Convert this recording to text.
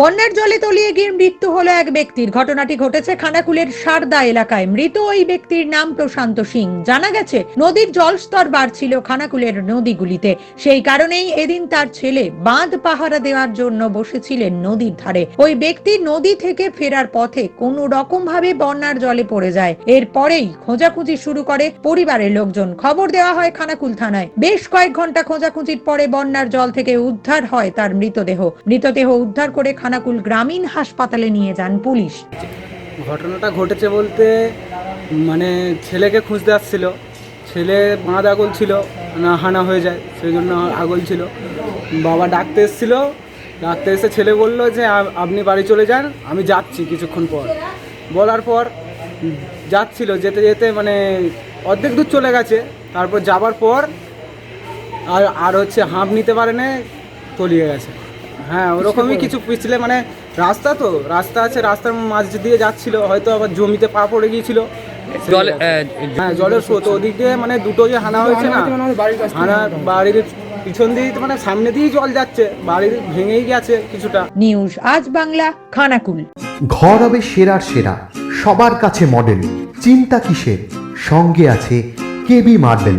বন্যার জলে তলিয়ে গিয়ে মৃত্যু হলো এক ব্যক্তির। ঘটনাটি ঘটেছে খানাকুলের সারদা এলাকায়। মৃত ওই ব্যক্তির নাম প্রশান্ত সিং। জানা গেছে, নদীর জলস্তর বাড়ছিল খানাকুলের নদীগুলিতে। সেই কারণেই এদিন তার ছেলে বাঁধ পাহারা দেওয়ার জন্য বসেছিলেন নদীর ধারে। ওই ব্যক্তি নদী থেকে ফেরার পথে কোনো রকম ভাবে বন্যার জলে পড়ে যায়। এরপরেই খোঁজাখুঁজি শুরু করে পরিবারের লোকজন। খবর দেওয়া হয় খানাকুল থানায়। বেশ কয়েক ঘণ্টা খোঁজাখুঁজির পরে বন্যার জল থেকে উদ্ধার হয় তার মৃতদেহ। মৃতদেহ উদ্ধার করে খানাকুল গ্রামীণ হাসপাতালে নিয়ে যান পুলিশ। ঘটনাটা ঘটেছে বলতে মানে ছেলেকে খুঁজতে আসছিল। ছেলে বাঁধ আগল ছিল, না হানা হয়ে যায়, সেই জন্য আগল ছিল। বাবা ডাকতে এসেছিল, ডাকতে এসে ছেলে বলল যে আপনি বাড়ি চলে যান, আমি যাচ্ছি কিছুক্ষণ পর। বলার পর যাচ্ছিল, যেতে যেতে মানে অর্ধেক দূর চলে গেছে। তারপর যাবার পর আর আর হচ্ছে হাঁপ নিতে পারে না তলিয়ে গেছে। হ্যাঁ ওরকমই কিছু পিছলে মানে রাস্তা তো রাস্তা আছে রাস্তার মাঝ দিয়ে যাচ্ছিল হয়তো আবার জমিতে পা পড়ে গিয়েছিল। জল হ্যাঁ জলের স্রোত ওদিক দিয়ে মানে দুটো যে হানা হয়েছে না হানা বাড়ির পিছন দিয়ে মানে সামনে দিয়েই জল যাচ্ছে বাড়ির ভেঙেই গেছে কিছুটা। নিউজ আজ বাংলা খানাকুল। ঘর হবে সেরার সেরা সবার কাছে মডেল চিন্তা কিসের? সঙ্গে আছে কেবি মার্বেল